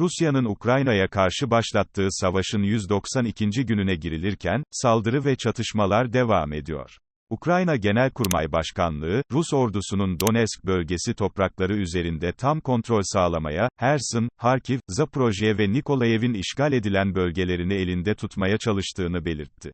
Rusya'nın Ukrayna'ya karşı başlattığı savaşın 192. gününe girilirken, saldırı ve çatışmalar devam ediyor. Ukrayna Genelkurmay Başkanlığı, Rus ordusunun Donetsk bölgesi toprakları üzerinde tam kontrol sağlamaya, Herson, Harkiv, Zaporojye ve Nikolayev'in işgal edilen bölgelerini elinde tutmaya çalıştığını belirtti.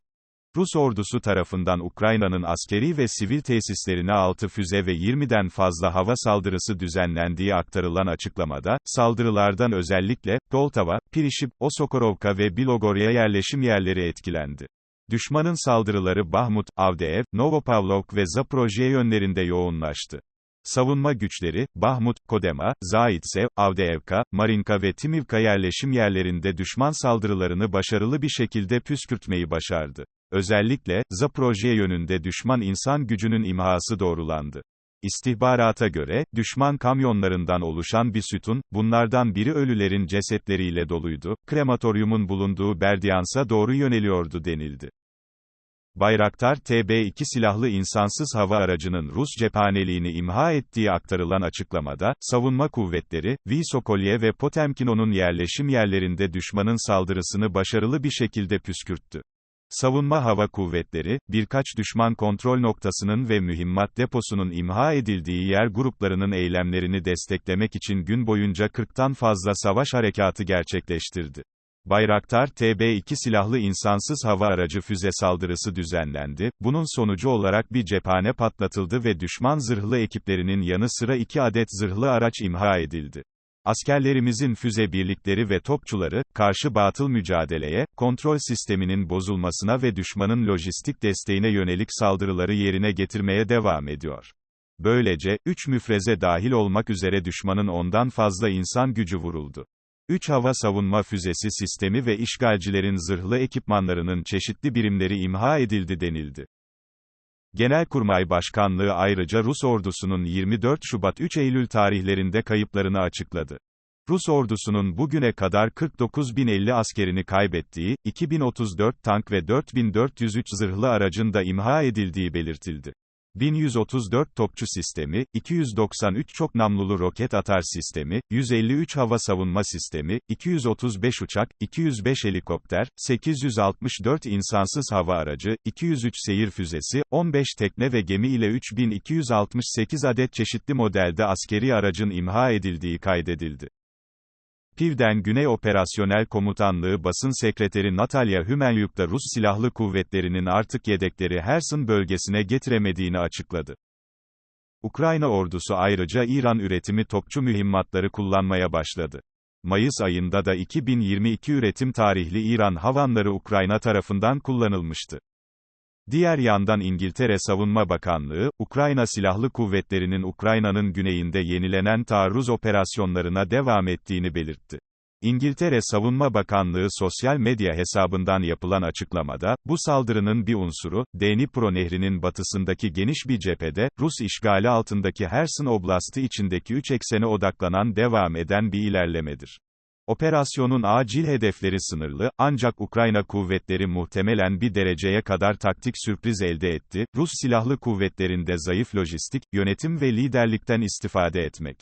Rus ordusu tarafından Ukrayna'nın askeri ve sivil tesislerine 6 füze ve 20'den fazla hava saldırısı düzenlendiği aktarılan açıklamada, saldırılardan özellikle, Poltava, Pirişip, Osokorovka ve Bilogorya yerleşim yerleri etkilendi. Düşmanın saldırıları Bahmut, Avdeev, Novopavlov ve Zaporojye yönlerinde yoğunlaştı. Savunma güçleri, Bahmut, Kodema, Zaitsev, Avdeevka, Marinka ve Timivka yerleşim yerlerinde düşman saldırılarını başarılı bir şekilde püskürtmeyi başardı. Özellikle, Zaporojye yönünde düşman insan gücünün imhası doğrulandı. İstihbarata göre, düşman kamyonlarından oluşan bir sütun, bunlardan biri ölülerin cesetleriyle doluydu, krematoryumun bulunduğu Berdyans'a doğru yöneliyordu denildi. Bayraktar TB2 silahlı insansız hava aracının Rus cephaneliğini imha ettiği aktarılan açıklamada, savunma kuvvetleri, Visokolye ve Potemkino'nun yerleşim yerlerinde düşmanın saldırısını başarılı bir şekilde püskürttü. Savunma Hava Kuvvetleri, birkaç düşman kontrol noktasının ve mühimmat deposunun imha edildiği yer gruplarının eylemlerini desteklemek için gün boyunca 40'tan fazla savaş harekatı gerçekleştirdi. Bayraktar TB2 silahlı insansız hava aracı füze saldırısı düzenlendi, bunun sonucu olarak bir cephane patlatıldı ve düşman zırhlı ekiplerinin yanı sıra iki adet zırhlı araç imha edildi. Askerlerimizin füze birlikleri ve topçuları, karşı batıl mücadeleye, kontrol sisteminin bozulmasına ve düşmanın lojistik desteğine yönelik saldırıları yerine getirmeye devam ediyor. Böylece, 3 müfreze dahil olmak üzere düşmanın ondan fazla insan gücü vuruldu. 3 hava savunma füzesi sistemi ve işgalcilerin zırhlı ekipmanlarının çeşitli birimleri imha edildi denildi. Genelkurmay Başkanlığı ayrıca Rus ordusunun 24 Şubat 3 Eylül tarihlerinde kayıplarını açıkladı. Rus ordusunun bugüne kadar 49.050 askerini kaybettiği, 2034 tank ve 4403 zırhlı aracın da imha edildiği belirtildi. 1134 topçu sistemi, 293 çok namlulu roket atar sistemi, 153 hava savunma sistemi, 235 uçak, 205 helikopter, 864 insansız hava aracı, 203 seyir füzesi, 15 tekne ve gemi ile 3268 adet çeşitli modelde askeri aracın imha edildiği kaydedildi. PİV'den Güney Operasyonel Komutanlığı Basın Sekreteri Natalya Hümenyuk da Rus Silahlı Kuvvetleri'nin artık yedekleri Herson bölgesine getiremediğini açıkladı. Ukrayna ordusu ayrıca İran üretimi topçu mühimmatları kullanmaya başladı. Mayıs ayında da 2022 üretim tarihli İran havanları Ukrayna tarafından kullanılmıştı. Diğer yandan İngiltere Savunma Bakanlığı, Ukrayna Silahlı Kuvvetleri'nin Ukrayna'nın güneyinde yenilenen taarruz operasyonlarına devam ettiğini belirtti. İngiltere Savunma Bakanlığı sosyal medya hesabından yapılan açıklamada, bu saldırının bir unsuru, Dnipro Nehri'nin batısındaki geniş bir cephede, Rus işgali altındaki Herson Oblastı içindeki üç eksene odaklanan devam eden bir ilerlemedir. Operasyonun acil hedefleri sınırlı, ancak Ukrayna kuvvetleri muhtemelen bir dereceye kadar taktik sürpriz elde etti, Rus silahlı kuvvetlerinde zayıf lojistik, yönetim ve liderlikten istifade etmek.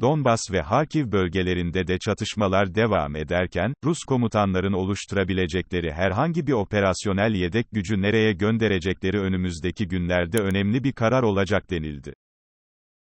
Donbas ve Harkiv bölgelerinde de çatışmalar devam ederken, Rus komutanların oluşturabilecekleri herhangi bir operasyonel yedek gücü nereye gönderecekleri önümüzdeki günlerde önemli bir karar olacak denildi.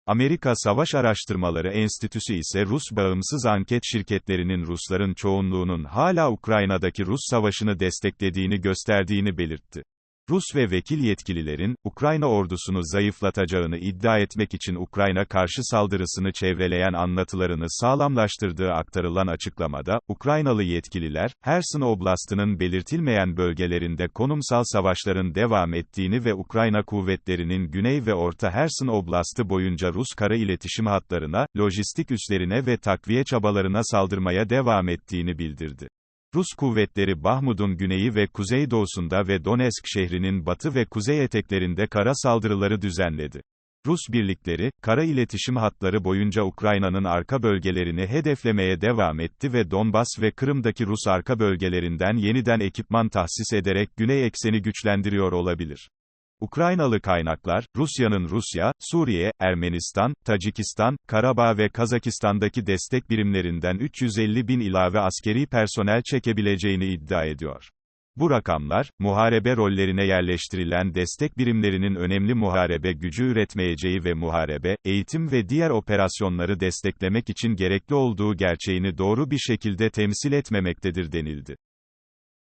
Amerika Savaş Araştırmaları Enstitüsü ise Rus bağımsız anket şirketlerinin Rusların çoğunluğunun hala Ukrayna'daki Rus savaşını desteklediğini gösterdiğini belirtti. Rus ve vekil yetkililerin, Ukrayna ordusunu zayıflatacağını iddia etmek için Ukrayna karşı saldırısını çevreleyen anlatılarını sağlamlaştırdığı aktarılan açıklamada, Ukraynalı yetkililer, Herson Oblastı'nın belirtilmeyen bölgelerinde konumsal savaşların devam ettiğini ve Ukrayna kuvvetlerinin Güney ve Orta Herson Oblastı boyunca Rus kara iletişim hatlarına, lojistik üslerine ve takviye çabalarına saldırmaya devam ettiğini bildirdi. Rus kuvvetleri Bahmud'un güneyi ve kuzeydoğusunda ve Donetsk şehrinin batı ve kuzey eteklerinde kara saldırıları düzenledi. Rus birlikleri, kara iletişim hatları boyunca Ukrayna'nın arka bölgelerini hedeflemeye devam etti ve Donbas ve Kırım'daki Rus arka bölgelerinden yeniden ekipman tahsis ederek güney ekseni güçlendiriyor olabilir. Ukraynalı kaynaklar, Rusya'nın Rusya, Suriye, Ermenistan, Tacikistan, Karabağ ve Kazakistan'daki destek birimlerinden 350 bin ilave askeri personel çekebileceğini iddia ediyor. Bu rakamlar, muharebe rollerine yerleştirilen destek birimlerinin önemli muharebe gücü üretmeyeceği ve muharebe, eğitim ve diğer operasyonları desteklemek için gerekli olduğu gerçeğini doğru bir şekilde temsil etmemektedir denildi.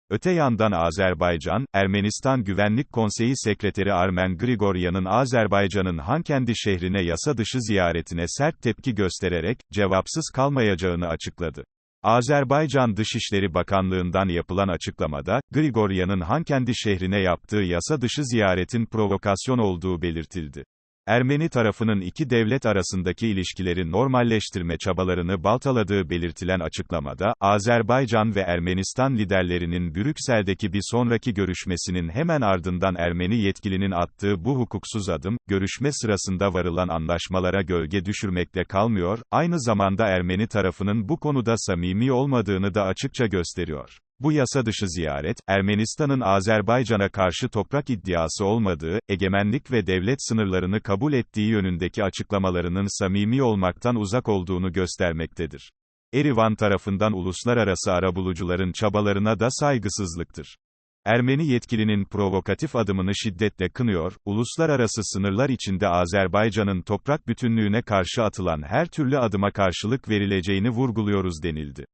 Öte yandan Azerbaycan, Ermenistan Güvenlik Konseyi Sekreteri Armen Grigoryan'ın Azerbaycan'ın Hankendi şehrine yasa dışı ziyaretine sert tepki göstererek, cevapsız kalmayacağını açıkladı. Azerbaycan Dışişleri Bakanlığı'ndan yapılan açıklamada, Grigoryan'ın Hankendi şehrine yaptığı yasa dışı ziyaretin provokasyon olduğu belirtildi. Ermeni tarafının iki devlet arasındaki ilişkileri normalleştirme çabalarını baltaladığı belirtilen açıklamada, Azerbaycan ve Ermenistan liderlerinin Brüksel'deki bir sonraki görüşmesinin hemen ardından Ermeni yetkilinin attığı bu hukuksuz adım, görüşme sırasında varılan anlaşmalara gölge düşürmekle kalmıyor, aynı zamanda Ermeni tarafının bu konuda samimi olmadığını da açıkça gösteriyor. Bu yasa dışı ziyaret, Ermenistan'ın Azerbaycan'a karşı toprak iddiası olmadığı, egemenlik ve devlet sınırlarını kabul ettiği yönündeki açıklamalarının samimi olmaktan uzak olduğunu göstermektedir. Erivan tarafından uluslararası arabulucuların çabalarına da saygısızlıktır. Ermeni yetkilinin provokatif adımını şiddetle kınıyor, uluslararası sınırlar içinde Azerbaycan'ın toprak bütünlüğüne karşı atılan her türlü adıma karşılık verileceğini vurguluyoruz denildi.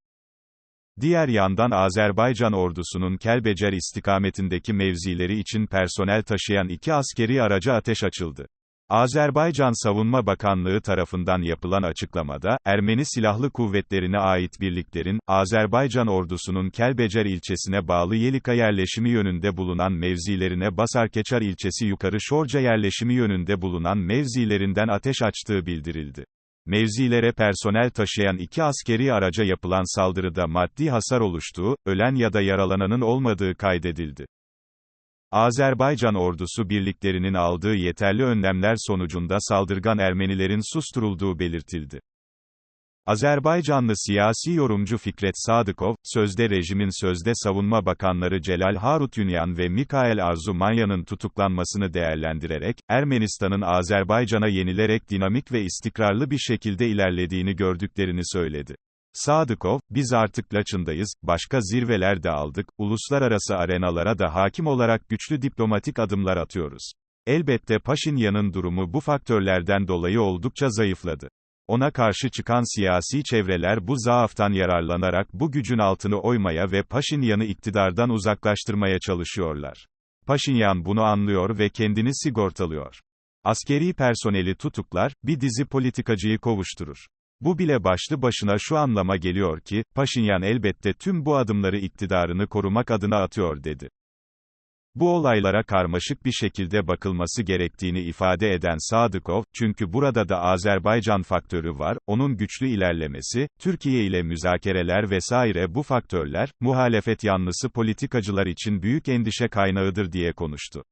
Diğer yandan Azerbaycan ordusunun Kelbecer istikametindeki mevzileri için personel taşıyan iki askeri araca ateş açıldı. Azerbaycan Savunma Bakanlığı tarafından yapılan açıklamada, Ermeni Silahlı Kuvvetlerine ait birliklerin, Azerbaycan ordusunun Kelbecer ilçesine bağlı Yelika yerleşimi yönünde bulunan mevzilerine Basarkeçar ilçesi yukarı Şorca yerleşimi yönünde bulunan mevzilerinden ateş açtığı bildirildi. Mevzilere personel taşıyan iki askeri araca yapılan saldırıda maddi hasar oluştuğu, ölen ya da yaralananın olmadığı kaydedildi. Azerbaycan ordusu birliklerinin aldığı yeterli önlemler sonucunda saldırgan Ermenilerin susturulduğu belirtildi. Azerbaycanlı siyasi yorumcu Fikret Sadıkov, sözde rejimin sözde savunma bakanları Celal Harutyunyan ve Mikael Arzumanyan'ın tutuklanmasını değerlendirerek, Ermenistan'ın Azerbaycan'a yenilerek dinamik ve istikrarlı bir şekilde ilerlediğini gördüklerini söyledi. Sadıkov, biz artık Laçın'dayız, başka zirveler de aldık, uluslararası arenalara da hakim olarak güçlü diplomatik adımlar atıyoruz. Elbette Paşinyan'ın durumu bu faktörlerden dolayı oldukça zayıfladı. Ona karşı çıkan siyasi çevreler bu zaaftan yararlanarak bu gücün altını oymaya ve Paşinyan'ı iktidardan uzaklaştırmaya çalışıyorlar. Paşinyan bunu anlıyor ve kendini sigortalıyor. Askeri personeli tutuklar, bir dizi politikacıyı kovuşturur. Bu bile başlı başına şu anlama geliyor ki, Paşinyan elbette tüm bu adımları iktidarını korumak adına atıyor dedi. Bu olaylara karmaşık bir şekilde bakılması gerektiğini ifade eden Sadıkov, çünkü burada da Azerbaycan faktörü var, onun güçlü ilerlemesi, Türkiye ile müzakereler vesaire bu faktörler, muhalefet yanlısı politikacılar için büyük endişe kaynağıdır diye konuştu.